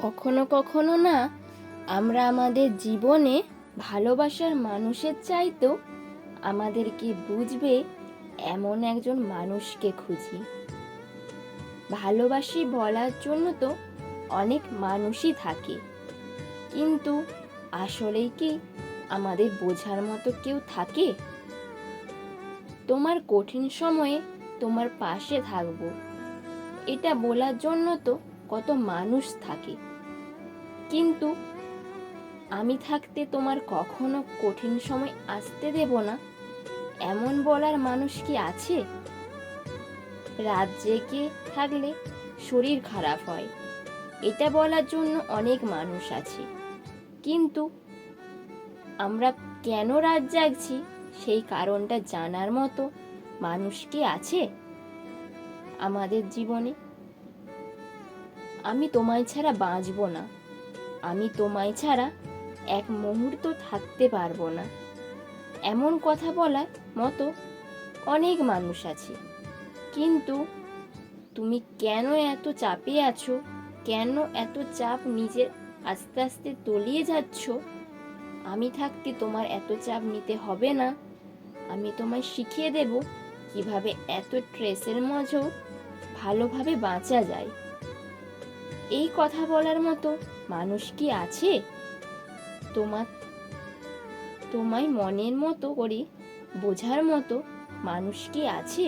কখনো কখনো না, আমরা আমাদের জীবনে ভালোবাসার মানুষের চাইতেও আমাদেরকে বুঝবে এমন একজন মানুষকে খুঁজি। ভালোবাসি বলার জন্য তো অনেক মানুষই থাকে। কিন্তু আসলেই কি আমাদের বোঝার মতো কেউ থাকে? তোমার কঠিন সময়ে তোমার পাশে থাকব। এটা বলার জন্য তো কত মানুষ থাকে। কিন্তু আমি থাকতে তোমার কখনো কঠিন সময় আসতে দেব না? এমন বলার মানুষ কি আছে? রাত জেগে থাকলে শরীর খারাপ হয়, এটা বলার জন্য অনেক মানুষ আছে। কিন্তু আমরা কেন রাত জাগছি সেই কারণটা জানার মতো মানুষ কি আছে? আমাদের জীবনে আমি তোমায় ছাড়া বাঁচব না। আমি তোমায় ছাড়া এক মুহূর্ত থাকতে পারব না। এমন কথা বলার মতো অনেক মানুষ আছে। কিন্তু তুমি কেন এত চাপে আছো? কেন এত চাপ নিজের আস্তে আস্তে তলিয়ে যাচ্ছ? আমি থাকতে তোমার এত চাপ নিতে হবে না। আমি তোমায় শিখিয়ে দেব কীভাবে এত ট্রেসের মাঝেও ভালোভাবে বাঁচা যায়। এই কথা বলার মতো মানুষ কি আছে? তোমার, তোমায় মনের মতো করে বোঝার মতো মানুষ কি আছে?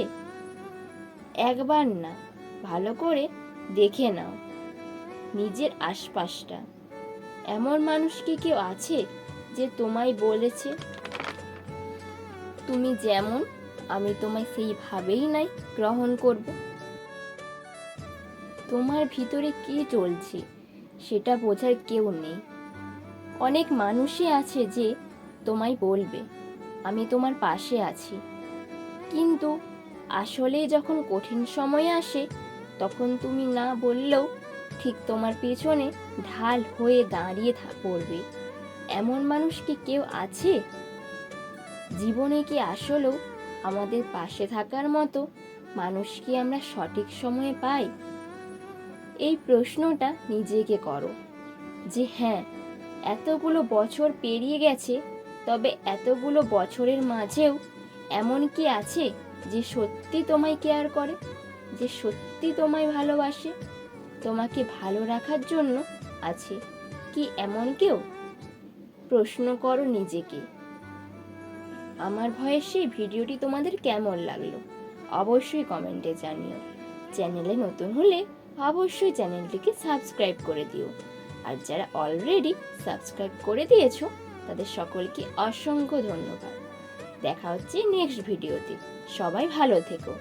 একবার না, ভালো করে দেখে নাও নিজের আশপাশটা। এমন মানুষ কি কেউ আছে যে তোমায় বলেছে, তুমি যেমন, আমি তোমায় সেইভাবেই নাই গ্রহণ করব তোমার ভিতরে কি চলছে সেটা বোঝার কেউ নেই। অনেক মানুষই আছে যে তোমায় বলবে, আমি তোমার পাশে আছি। কিন্তু আসলে যখন কঠিন সময় আসে, তখন তুমি না বললেও ঠিক তোমার পেছনে ঢাল হয়ে দাঁড়িয়ে পড়বে। এমন মানুষ কি কেউ আছে? জীবনে কি আসলেও আমাদের পাশে থাকার মতো মানুষ কি আমরা সঠিক সময়ে পাই? এই প্রশ্নটা নিজেকে করো। যে হ্যাঁ এতগুলো বছর পেরিয়ে গেছে, তবে এতগুলো বছরের মাঝেও এমন কি আছে যে সত্যি তোমায় কেয়ার করে, যে সত্যি তোমায় ভালোবাসে? তোমাকে ভালো রাখার জন্য আছে কি এমন কেউ? প্রশ্ন করো নিজেকে। আমার ভয়ের সেই ভিডিওটি তোমাদের কেমন লাগল? অবশ্যই কমেন্টে জানিও। চ্যানেলে নতুন হলে অবশ্যই চ্যানেলটিকে সাবস্ক্রাইব করে দিও। আর যারা অলরেডি সাবস্ক্রাইব করে দিয়েছ, তাদের সকলকে অসংখ্য ধন্যবাদ। দেখা হচ্ছে নেক্সট ভিডিওতে সবাই ভালো থেকো।